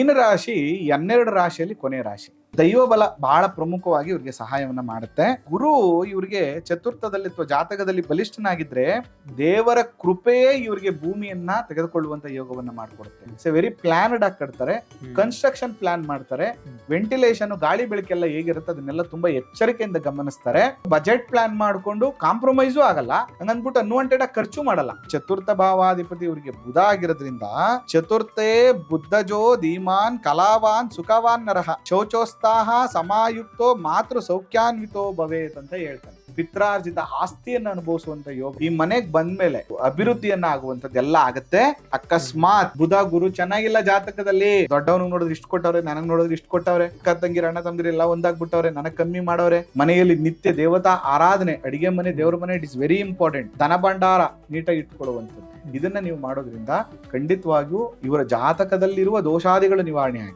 ಮೀನರಾಶಿ ಹನ್ನೆರಡು ರಾಶಿಯಲ್ಲಿ ಕೊನೆ ರಾಶಿ. ದೈವ ಬಲ ಬಹಳ ಪ್ರಮುಖವಾಗಿ ಇವ್ರಿಗೆ ಸಹಾಯವನ್ನ ಮಾಡುತ್ತೆ. ಗುರು ಇವ್ರಿಗೆ ಚತುರ್ಥದಲ್ಲಿ ಅಥವಾ ಜಾತಕದಲ್ಲಿ ಬಲಿಷ್ಠನಾಗಿದ್ರೆ ದೇವರ ಕೃಪೆಯೇ ಇವರಿಗೆ ಭೂಮಿಯನ್ನ ತೆಗೆದುಕೊಳ್ಳುವಂತ ಯೋಗವನ್ನ ಮಾಡ್ಕೊಡುತ್ತೆ. ಇಟ್ಸ್ ವೆರಿ ಪ್ಲಾನ್ಡ್ ಆಗಿ ಕಟ್ತಾರೆ. ಕನ್ಸ್ಟ್ರಕ್ಷನ್ ಪ್ಲಾನ್ ಮಾಡ್ತಾರೆ. ವೆಂಟಿಲೇಷನ್ ಗಾಳಿ ಬೆಳಕೆಲ್ಲ ಹೇಗಿರುತ್ತೆ ಅದನ್ನೆಲ್ಲ ತುಂಬಾ ಎಚ್ಚರಿಕೆಯಿಂದ ಗಮನಿಸ್ತಾರೆ. ಬಜೆಟ್ ಪ್ಲಾನ್ ಮಾಡ್ಕೊಂಡು ಕಾಂಪ್ರಮೈಸು ಆಗಲ್ಲ. ಹಂಗಂದ್ಬಿಟ್ಟು ಅನ್ವಾಂಟೆಡ್ ಆಗಿ ಖರ್ಚು ಮಾಡಲ್ಲ. ಚತುರ್ಥ ಭಾವಾಧಿಪತಿ ಇವರಿಗೆ ಬುಧ ಆಗಿರೋದ್ರಿಂದ ಚತುರ್ಥೇ ಬುದ್ಧಜೋ ಧೀಮಾನ್ ಕಲಾವಾನ್ ಸುಖವಾನ್ ನರಹ ಶೌಚೋಸ್ತಾಹ ಸಮಾಯುಕ್ತೋ ಮಾತೃ ಸೌಖ್ಯಾನ್ವಿತೋ ಭವೇತ್ ಅಂತ ಹೇಳ್ತಾನೆ. ಪಿತ್ರಾರ್ಜಿತ ಆಸ್ತಿಯನ್ನ ಅನುಭವಿಸುವಂತ ಯೋಗ ಈ ಮನೆಗ್ ಬಂದ್ಮೇಲೆ ಅಭಿವೃದ್ಧಿಯನ್ನ ಆಗುವಂತದ್ದೆಲ್ಲ ಆಗತ್ತೆ. ಅಕಸ್ಮಾತ್ ಬುಧ ಗುರು ಚೆನ್ನಾಗಿಲ್ಲ ಜಾತಕದಲ್ಲಿ. ದೊಡ್ಡವನಿಗೆ ನೋಡಿದ್ರೆ ಇಷ್ಟು ಕೊಟ್ಟವ್ರೆ, ನನಗ್ ನೋಡಿದ್ರೆ ಇಷ್ಟು ಕೊಟ್ಟವ್ರೆ. ಅಕ್ಕ ತಂಗಿರ ಅಣ್ಣ ತಂಗಿರಿ ಎಲ್ಲ ಒಂದಾಗ್ಬಿಟ್ಟವ್ರೆ, ನನಗ್ ಕಮ್ಮಿ ಮಾಡವ್ರೆ ಮನೆಯಲ್ಲಿ ನಿತ್ಯ ದೇವತಾ ಆರಾಧನೆ, ಅಡಿಗೆ ಮನೆ, ದೇವರ ಮನೆ ಇಟ್ ಇಸ್ ವೆರಿ ಇಂಪಾರ್ಟೆಂಟ್ ಧನ ಭಂಡಾರ ನೀಟಾಗಿ ಇಟ್ಕೊಳ್ಳುವಂಥದ್ದು ಇದನ್ನ ನೀವು ಮಾಡೋದ್ರಿಂದ ಖಂಡಿತವಾಗಿಯೂ ಇವರ ಜಾತಕದಲ್ಲಿರುವ ದೋಷಾದಿಗಳು ನಿವಾರಣೆ ಆಗಿ